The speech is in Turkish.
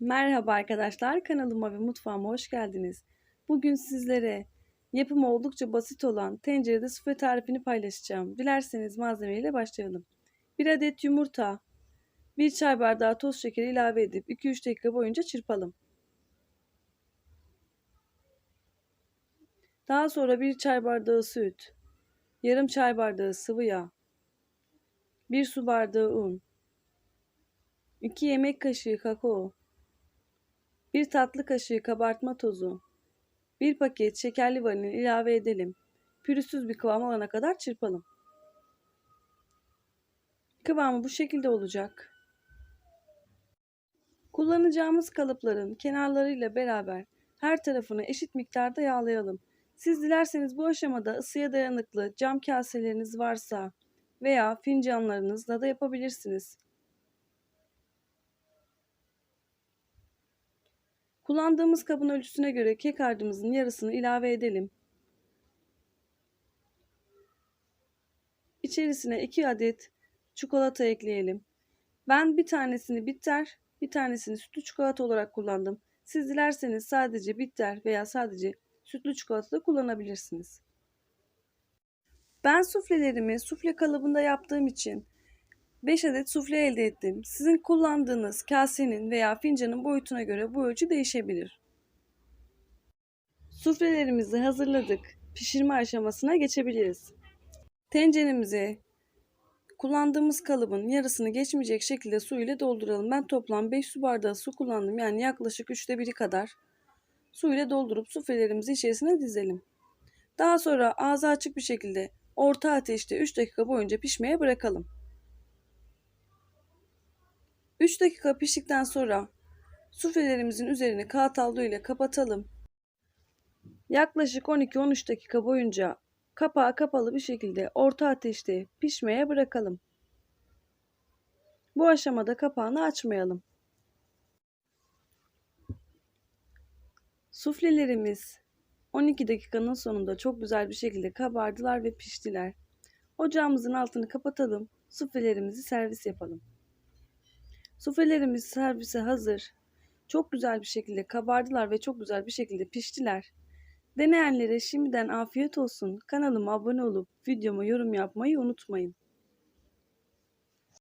Merhaba arkadaşlar, kanalıma ve mutfağıma hoş geldiniz. Bugün sizlere yapımı oldukça basit olan tencerede sufle tarifini paylaşacağım. Dilerseniz malzemeyle başlayalım. 1 adet yumurta, 1 çay bardağı toz şekeri ilave edip 2-3 dakika boyunca çırpalım. Daha sonra 1 çay bardağı süt, yarım çay bardağı sıvı yağ, 1 su bardağı un, 2 yemek kaşığı kakao, 1 tatlı kaşığı kabartma tozu, 1 paket şekerli vanilya ilave edelim. Pürüzsüz bir kıvam alana kadar çırpalım. Kıvamı bu şekilde olacak. Kullanacağımız kalıpların kenarlarıyla beraber her tarafını eşit miktarda yağlayalım. Siz dilerseniz bu aşamada ısıya dayanıklı cam kaseleriniz varsa veya fincanlarınızla da yapabilirsiniz. Kullandığımız kabın ölçüsüne göre kek harcımızın yarısını ilave edelim. İçerisine 2 adet çikolata ekleyelim. Ben bir tanesini bitter, bir tanesini sütlü çikolata olarak kullandım. Siz dilerseniz sadece bitter veya sadece sütlü çikolata da kullanabilirsiniz. Ben suflelerimi sufle kalıbında yaptığım için 5 adet sufle elde ettim. Sizin kullandığınız kasenin veya fincanın boyutuna göre bu ölçü değişebilir. Suflelerimizi hazırladık. Pişirme aşamasına geçebiliriz. Tenceremize kullandığımız kalıbın yarısını geçmeyecek şekilde su ile dolduralım. Ben toplam 5 su bardağı su kullandım. Yani yaklaşık 3'te 1'i kadar su ile doldurup suflelerimizi içerisine dizelim. Daha sonra ağzı açık bir şekilde orta ateşte 3 dakika boyunca pişmeye bırakalım. 3 dakika piştikten sonra suflelerimizin üzerini kağıt havlu ile kapatalım. Yaklaşık 12-13 dakika boyunca kapağı kapalı bir şekilde orta ateşte pişmeye bırakalım. Bu aşamada kapağını açmayalım. Suflelerimiz 12 dakikanın sonunda çok güzel bir şekilde kabardılar ve piştiler. Ocağımızın altını kapatalım. Suflelerimizi servis yapalım. Suflelerimiz servise hazır. Çok güzel bir şekilde kabardılar ve çok güzel bir şekilde piştiler. Deneyenlere şimdiden afiyet olsun. Kanalıma abone olup videoma yorum yapmayı unutmayın.